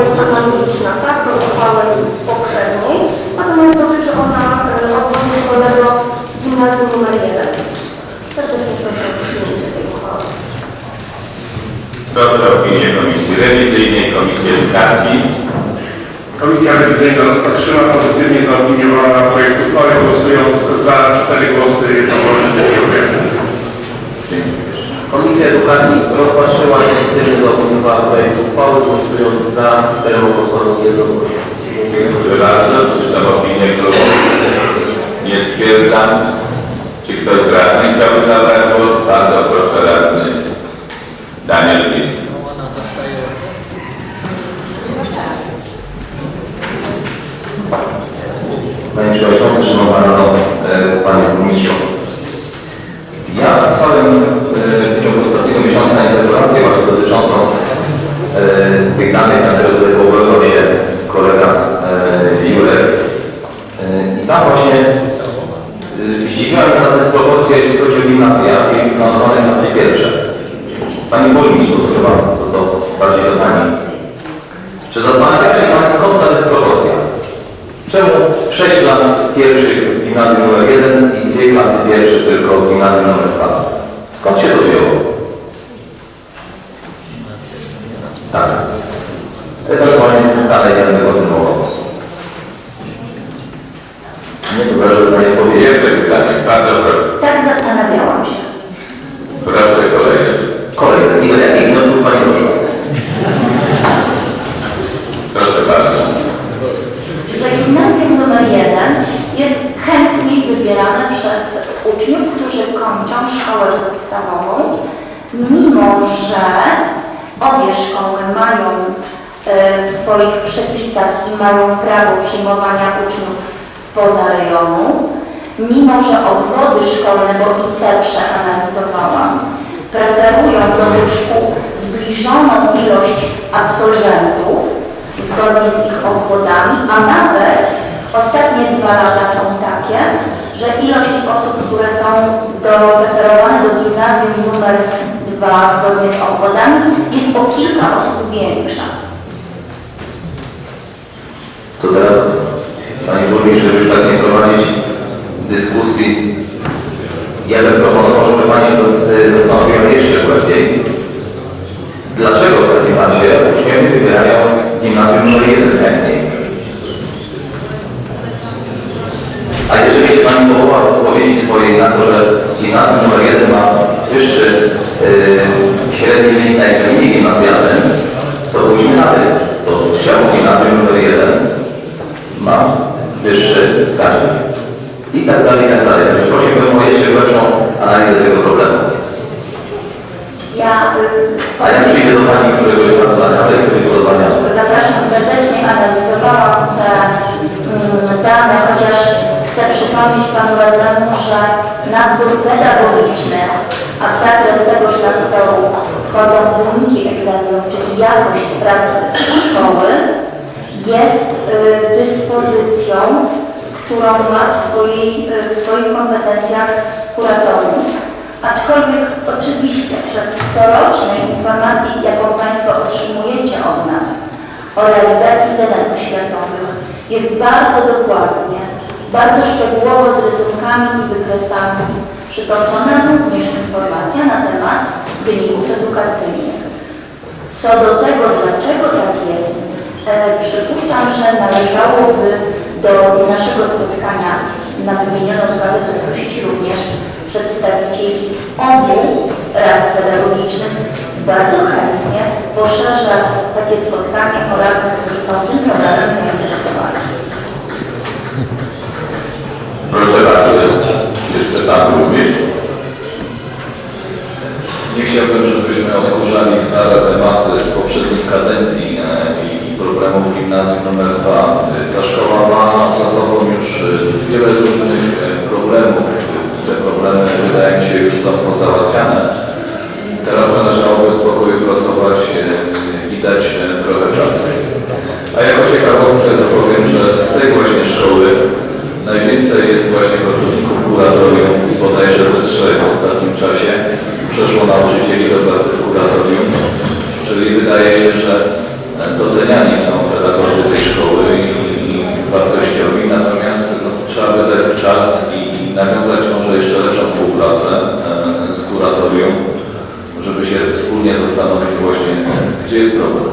jest analogiczna, tak, do uchwały poprzedniej, natomiast dotyczy ona e, obwodu szkolnego gimnazjum nr 1. Serdecznie proszę o przyjęcie tej uchwały. Proszę o opinię Komisji Rewizyjnej, Komisji Edukacji. Komisja rewizyjna rozpatrzyła pozytywnie zaopiniowała projekt uchwały głosując za cztery głosy jednogłośnie. Dziękuję. Komisja Edukacji rozpatrzyła i pozytywnie zaopiniowała projekt uchwały, głosując za czterema głosami jednogłośnie. Dziękuję bardzo. Czy są opinie klubu? Nie stwierdzam. Czy ktoś z radnych chciałby zabrać głos? Bardzo proszę radny. Daniel Wisk. Panie Przewodniczący, Szanowna Rado, e, Panie Burmistrzu. Ja pisałem e, w ciągu ostatniego miesiąca interpelację właśnie dotyczącą e, tych danych, na które tutaj powoływał się kolega e, Jurek. E, I tam właśnie e, zdziwiła mnie ta dysproporcja, jeśli chodzi o gimnazja i planowane klasy pierwsze. Pani Burmistrzu, to chyba to, to bardziej do Pani. Czy zastanawiacie się Pani skąd ta dysproporcja? Czemu 6 klas pierwszych w gimnazjum nr 1 i dwie klasy pierwsze tylko w gimnazjum nr 2? Skąd się to wzięło? Tak. Ewentualnie dalej nie będę kontynuował. Nie dobrze, żeby Pani powiedzieć. Pierwsze pytanie. Bardzo proszę. Tak zastanawiałam się. Proszę kolejne. Kolejne. I do jakich wniosków Pani doszła? Proszę bardzo. że gimnazjum numer jeden jest chętniej wybierane przez uczniów, którzy kończą szkołę podstawową, mimo że obie szkoły mają e, w swoich przepisach i mają prawo przyjmowania uczniów spoza rejonu, mimo że obwody szkolne, bo i te przeanalizowałam, preferują do tych szkół zbliżoną ilość absolwentów, zgodnie z ich obwodami, a nawet ostatnie dwa lata są takie, że ilość osób, które są do, referowane do gimnazjum numer dwa zgodnie z obwodami jest o kilka osób większa. To teraz Pani Burmistrz, żeby już tak nie prowadzić dyskusji, ja bym proponował, żeby Pani z- zastanowiła jeszcze głębiej, dlaczego w takim razie uczniowie wybierają gimnazjum numer 1 chętniej. A jeżeli się Pani powoła w odpowiedzi swojej na to, że gimnazjum numer 1 ma wyższy yy, średni wynik na egzaminie gimnazjalnym, to pójdźmy na tym. To czemu gimnazjum numer 1 ma wyższy wskaźnik? I tak dalej, i tak dalej. Także prosiłbym o jeszcze głębszą analizę tego problemu. Ja y, A jak przyjdzie do Pani któregoś razu na kawę i sobie porozmawiamy. Zapraszam serdecznie, analizowałam te mm, dane, chociaż chcę przypomnieć Panu Radnemu, że nadzór pedagogiczny, a w zakres tegoż nadzoru wchodzą wyniki egzaminów, czyli jakość pracy szkoły, jest y, dyspozycją, którą ma w, swojej, y, w swoich kompetencjach kuratorium. Aczkolwiek oczywiście przed corocznej informacji, jaką Państwo otrzymujecie od nas o realizacji zadań oświatowych jest bardzo dokładnie, bardzo szczegółowo z rysunkami i wykresami przytoczona również informacja na temat wyników edukacyjnych. Co do tego, dlaczego tak jest, e, przypuszczam, że należałoby do naszego spotkania na wymienioną sprawę zaprosić również przedstawicieli obu rad pedagogicznych. Bardzo chętnie poszerzę takie spotkanie o radnych, którzy są tym problemem zainteresowani. Proszę bardzo. Burmistrz. Nie chciałbym, żebyśmy odkurzali stare tematy z poprzednich kadencji e, i problemów gimnazjum nr 2. Ta szkoła ma za sobą już e, wiele różnych e, problemów. Te problemy wydaje mi się już są pozałatwiane. Teraz należałoby w spokoju pracować i dać e, trochę czasu. A jako ciekawostkę to powiem, że z tej właśnie szkoły najwięcej jest właśnie pracowników kuratorium, bodajże ze trzech w ostatnim czasie przeszło nauczycieli do pracy w kuratorium, czyli wydaje się, że doceniani są pedagodzy tej szkoły i, i wartościowi, natomiast no, trzeba by dać czas i nawiązać może jeszcze lepszą współpracę e, z kuratorium, żeby się wspólnie zastanowić właśnie, gdzie jest problem.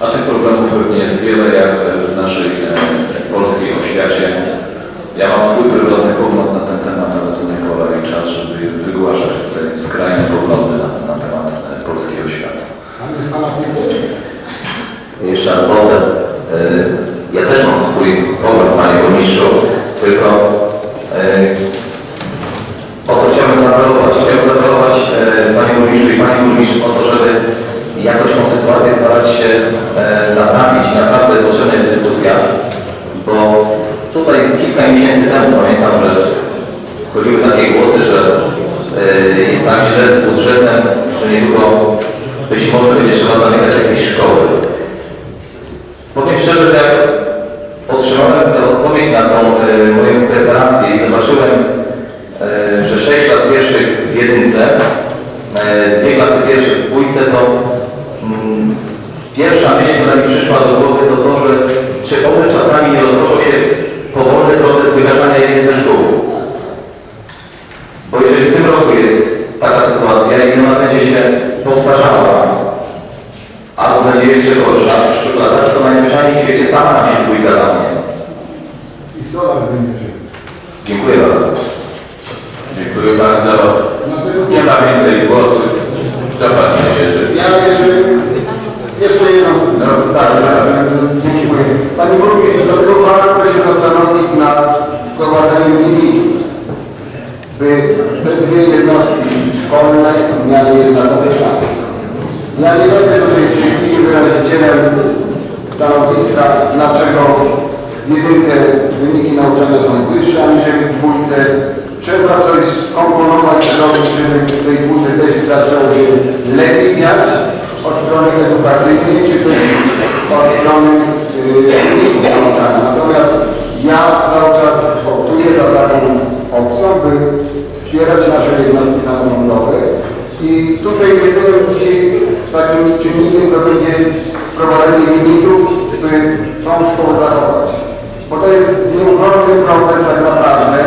A tych problemów pewnie jest wiele jak w naszej e, polskiej oświacie. Ja mam swój prywatny pogląd na ten temat, ale to nie pora i czas, żeby wygłaszać tutaj skrajne poglądy na, na temat e, polskiej oświaty. Jeszcze adwokat. Ja też mam swój pogląd, panie burmistrzu, tylko e, o co chciałem zaapelować? Chciałem zaapelować e, panie burmistrzu i panie burmistrzu o to, żeby jakoś tą sytuację starać się e, naprawić. Naprawdę potrzebna jest dyskusja, bo tutaj kilka miesięcy temu pamiętam, że chodziły takie głosy, że e, jest tak źle z budżetem, że niedługo być może będzie trzeba zamykać jakieś szkoły. Powiem szczerze, że jak otrzymałem tę odpowiedź na tą e, moją interpelację i zobaczyłem, e, że 6 klas pierwszych w jedynce, e, dwie klasy pierwsze w dwójce, to mm, pierwsza myśl, która mi przyszła do głowy, to to, że czy one czasami nie rozpoczął się powolny proces wygaszania jednej ze szkół. Bo jeżeli w tym roku jest taka sytuacja i ona będzie się powtarzała, albo będzie jeszcze gorsza w przyszłych latach, to najzwyczajniej w świecie sama nam się dwójka zamknie. I Solak będzie żył. Dziękuję bardzo. Dziękuję bardzo. Dlatego Nie ma więcej głosów. Co Pan bierze? ja jeszcze, jeszcze jedną No, tak, dziękuję. Panie burmistrzu, dlatego warto się zastanowić nad wprowadzeniem limitu, by te dwie jednostki szkolne miały jednakowe szanse. Ja nie będę tutaj w tej chwili wyrazicielem stanowiska, dlaczego w jedynce wyniki nauczania są wyższe aniżeli w dwójce. Trzeba coś skomponować, zrobić, żeby w tej dwójce też zaczęło się lepiej dziać od strony edukacyjnej, czy też od strony yy, wyników nauczania. Natomiast ja cały czas optuję za taką opcją, by wspierać nasze jednostki samorządowe i tutaj jedynym dzisiaj takim czynnikiem to będzie wprowadzenie limitów, by tą szkołę zachować. Bo to jest nieuchronny proces tak naprawdę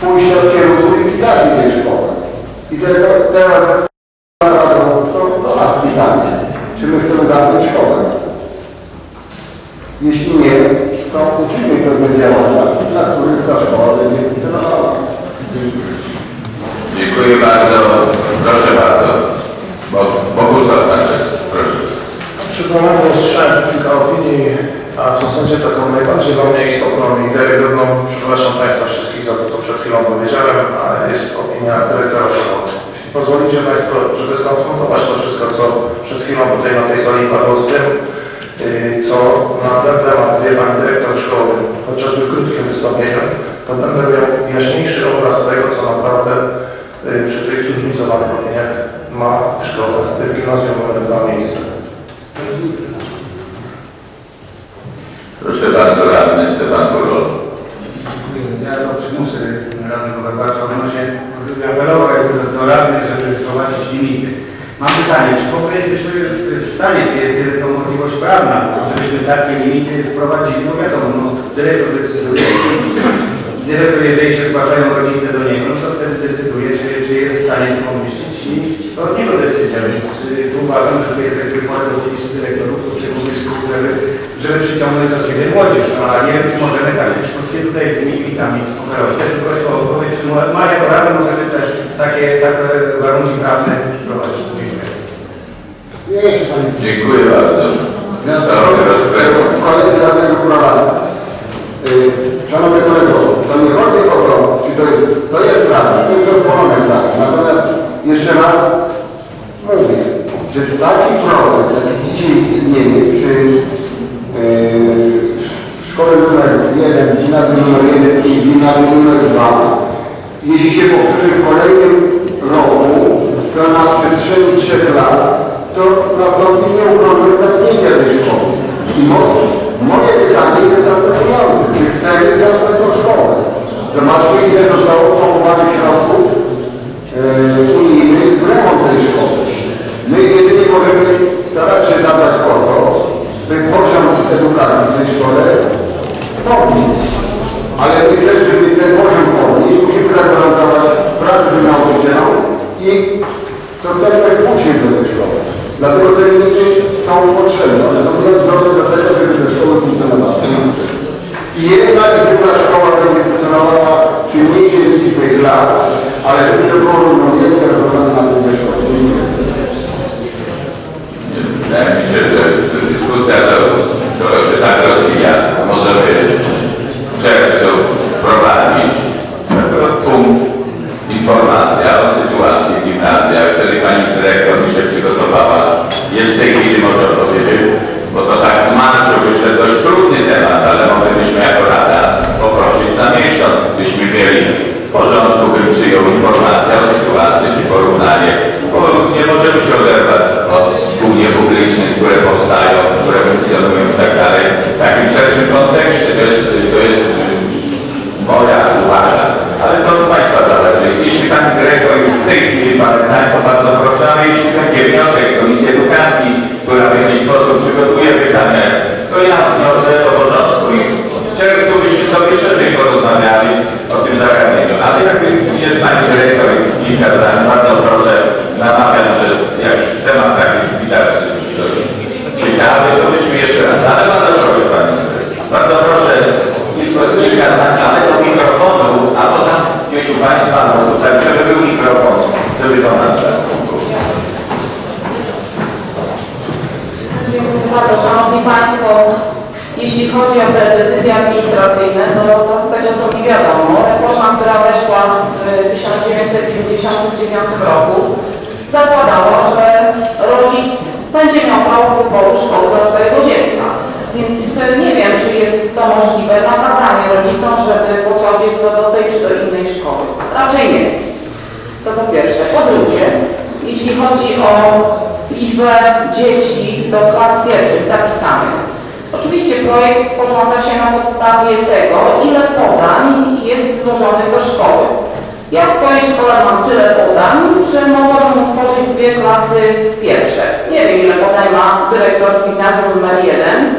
pójścia w kierunku likwidacji tej szkoły. I teraz to do nas pytanie, czy my chcemy zamknąć szkołę. Jeśli nie, to uczymy pewne działania, na których ta szkoła będzie funkcjonowała. Dziękuję bardzo. Proszę bardzo. Bo, Bogusław Sanchez, proszę. Przed momentem usłyszałem kilka opinii, a w zasadzie taką najbardziej dla mnie istotną i wiarygodną, przepraszam Państwa wszystkich za to, co przed chwilą powiedziałem, a jest opinia dyrektora szkoły. Jeśli pozwolicie Państwo, żeby skonfrontować to wszystko, co przed chwilą tutaj na tej sali padło z tym, co na ten temat wie Pani Dyrektor Szkoły, chociażby w krótkim wystąpieniu, to będę miał jaśniejszy obraz tego, co naprawdę yy, przy tych zróżnicowanych opiniach ma szkoła, w gimnazjum dwa miejsce. Proszę bardzo, radny Stefan Kurol. Ja do przymusy radnego Garbacza odnośnie apelować do, do radnych, żeby wprowadzić limity. Mam pytanie, czy w ogóle jesteśmy w- stanie, czy jest to możliwość prawna, żebyśmy takie limity wprowadzili? No wiadomo, no, dyrektor decyduje, dyrektor, jeżeli się zgłaszają rodzice do niego, no to wtedy decyduje, czy, czy jest w stanie to pomieścić i to od niego decyzja, więc y, uważam, że to jest jakby pole do podpisu dyrektorów poszczególnych szkół, żeby, żeby przyciągnąć do siebie młodzież. No, a nie wiem, czy możemy tak wszystkie tutaj limitami operować. Prosił o odpowiedź, czy ma- ma jako rada możemy też takie, takie warunki prawne. Nie jest Panie Dziękuję bardzo. Kolejny raz tego kuratora. Yy, Szanowny kolego, to nie chodzi o to, czy to jest, to jest prawda, to jest dozwolone tak. Natomiast jeszcze raz mówię, że taki proces, jaki dzisiaj istnieje przy yy, szkole numer 1, gimnazjum numer 1 i gimnazjum numer 2, jeśli się powtórzy w kolejnym roku, to na przestrzeni trzech lat, to nastąpienie ugrożenia zamknięcia tej szkoły. I moje, moje pytanie jest następujące. Czy chcemy zamknąć tą szkołę? To znaczy, ile zostało połowanych środków e, unijnych w remont tej szkoły. My jedynie możemy starać się zadać o to, by poziom edukacji w tej szkole podnieść. Ale my też, żeby ten poziom podnieść, musimy zagwarantować pracę nauczycielom i dostać tak uczniów do tej szkoły potrzebne. One są zrobione do tego, żeby te szkoły funkcjonowały. I jedna i druga szkoła będzie funkcjonowała przy mniejszej liczbie klas, ale żeby to było równomiernie rozłożone na te dwie szkoły. Wydaje mi się, że dyskusja to, skoro się tak rozwija, możemy w czerwcu wprowadzić jako punkt informacja o sytuacji w gimnazjach, wtedy pani dyrektor mi się przygotowała. Jest w tej chwili może powiedzieć, bo to tak z marszu wyszedł dość trudny temat, ale moglibyśmy jako Rada poprosić za miesiąc, byśmy mieli w porządku, bym przyjął informację o sytuacji czy porównanie, bo nie możemy się oderwać od szkół niepublicznych, które powstają, które funkcjonują i tak dalej. W takim szerszym kontekście to jest, to jest moja uwaga, ale to od Państwa zależy. Jeśli Pan Dyrektor już w tej chwili Pan zna, to bardzo proszę, ale jeśli będzie wniosek Komisji Edukacji, która w jakiś sposób przygotuje pytania, to ja wniosę do porządku i w czerwcu byśmy sobie szerzej porozmawiali o tym zagadnieniu. Ale jak jest Pani Dyrektor i kilka zdań, bardzo proszę, namawiam, że jakiś temat taki widoczny, ciekawy, to byśmy jeszcze raz, ale bardzo proszę Pani Dyrektor. Bardzo proszę, tylko kilka zdań, ale do mikrofonu, a potem gdzieś u Państwa zostawić, żeby był mikrofon, żeby to nasze. Dziękuję bardzo. Szanowni Państwo, jeśli chodzi o te decyzje administracyjne, to, to z tego co mi wiadomo, reforma, która weszła w 1999 roku, zakładała, że rodzic będzie miał prawo wyboru szkoły dla swojego dziecka. Więc e, nie wiem, czy jest to możliwe nakazanie rodzicom, żeby posłał dziecko do tej czy do innej szkoły. Raczej nie. To po pierwsze. Po drugie, jeśli chodzi o liczbę dzieci do klas pierwszych zapisanych. Oczywiście projekt sporządza się na podstawie tego, ile podań jest złożonych do szkoły. Ja w swojej szkole mam tyle podań, że mogłabym utworzyć dwie klasy pierwsze. Nie wiem, ile podań ma dyrektor z gimnazjum numer 1.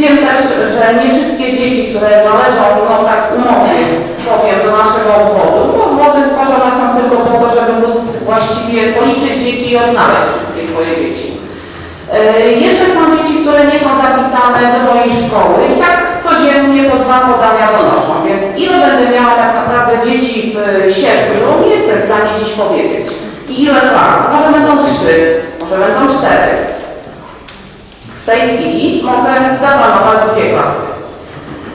Wiem też, że nie wszystkie dzieci, które należą, no tak umownie powiem, do naszego obwodu, bo obwody stworzone są tylko po to, żeby móc właściwie policzyć dzieci i odnaleźć wszystkie swoje dzieci. Yy, Jeszcze są dzieci, które nie są zapisane do mojej szkoły i tak codziennie po dwa podania donoszą, więc ile będę miała tak naprawdę dzieci w sierpniu, nie jestem w stanie dziś powiedzieć. I ile klas? Może będą trzy, może będą cztery. W tej chwili mogę zaplanować dwie klasy.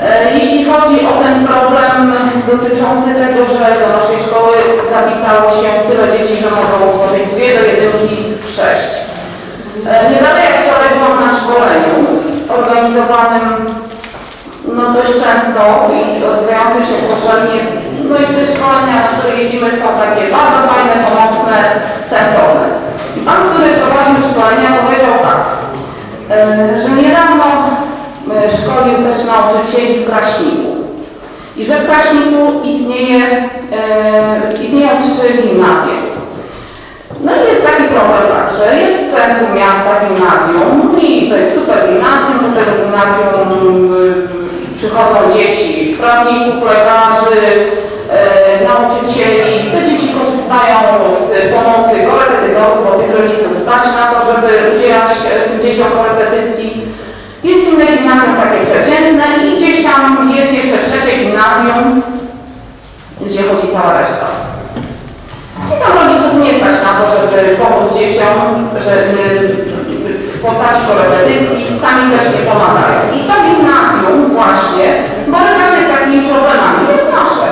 E, Jeśli chodzi o ten problem dotyczący tego, że do naszej szkoły zapisało się tyle dzieci, że mogą utworzyć dwie do jedynki sześć. E, Nie dalej jak wczoraj byłam na szkoleniu organizowanym no dość często i No i te szkolenia, na które jeździmy są takie bardzo fajne, pomocne, sensowne. I pan, który prowadził szkolenia powiedział tak, e, że niedawno e, szkolił też nauczycieli w Kraśniku. I że w Kraśniku istnieje, e, istnieją trzy gimnazje. No i jest taki problem tak, że jest w centrum miasta gimnazjum i to jest super gimnazjum, do tego gimnazjum y, przychodzą dzieci prawników, lekarzy, y, nauczycieli. Te dzieci korzystają z pomocy korepetytorów, bo tych rodziców stać na to, żeby udzielać tym dzieciom korepetycji. Jest inne gimnazjum takie przeciętne i gdzieś tam jest jeszcze trzecie gimnazjum, gdzie chodzi cała reszta. I tam rodziców nie stać na to, żeby pomóc dzieciom, że y, w postaci korepetycji, sami też nie pomagają. I to gimnazjum właśnie boryka się z takimi problemami, jak nasze.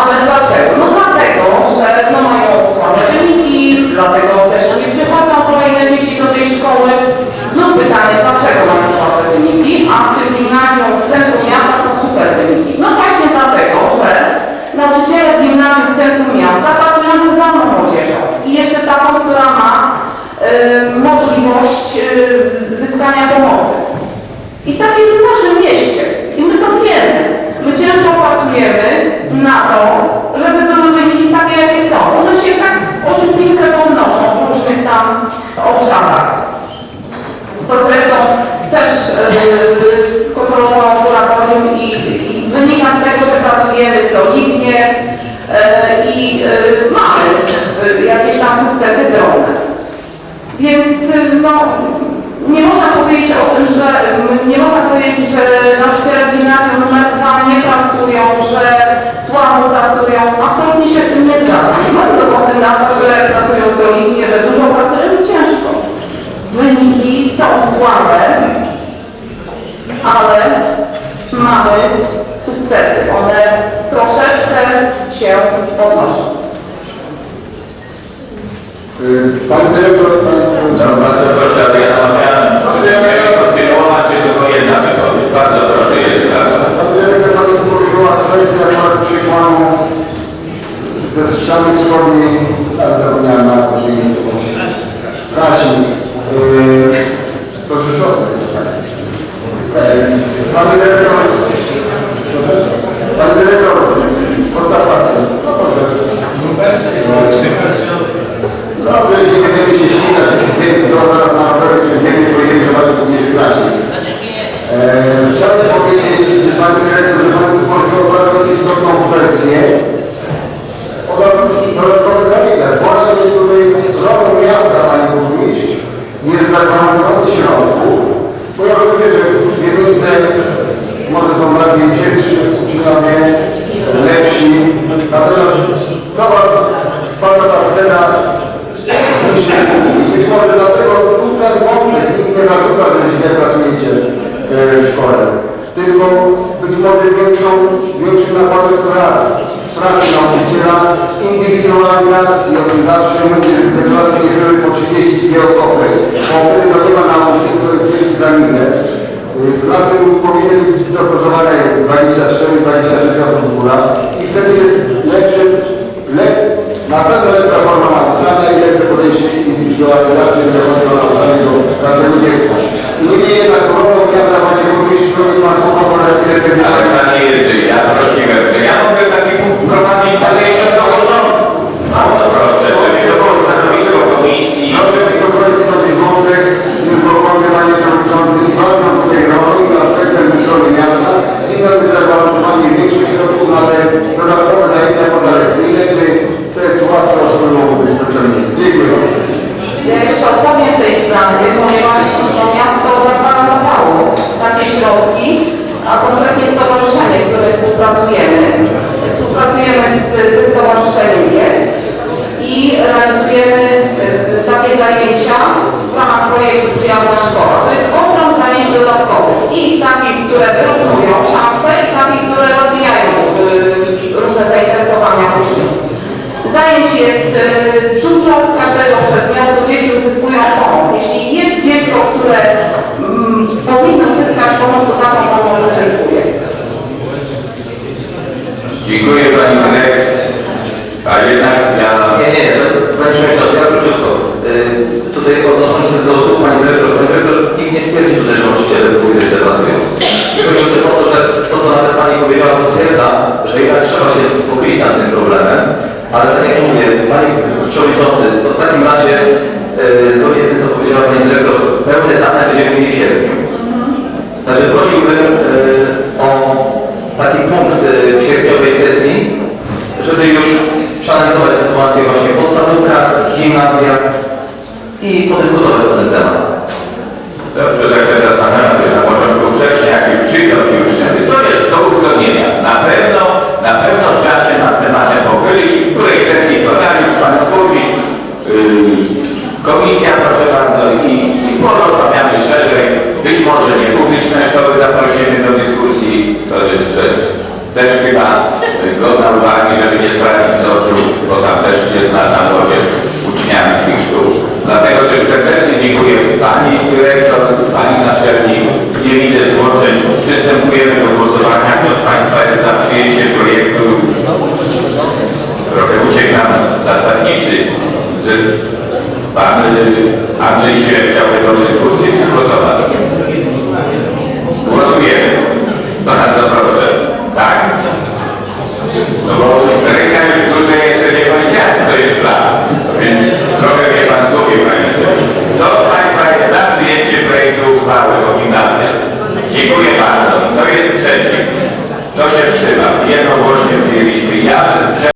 Ale dlaczego? No dlatego, że no mają słabe wyniki, dlatego też nie przychodzą kolejne dzieci do tej szkoły. Znów pytanie, dlaczego mają słabe wyniki, a w tym gimnazjum w centrum miasta i wtedy jest lepszy, lek, na pewno lepsza forma nauczania i lepsze podejście indywidualizacji do nauczania każdego dziecka. Niemniej jednak, równo ja w zasadzie również szkoły państwowo, które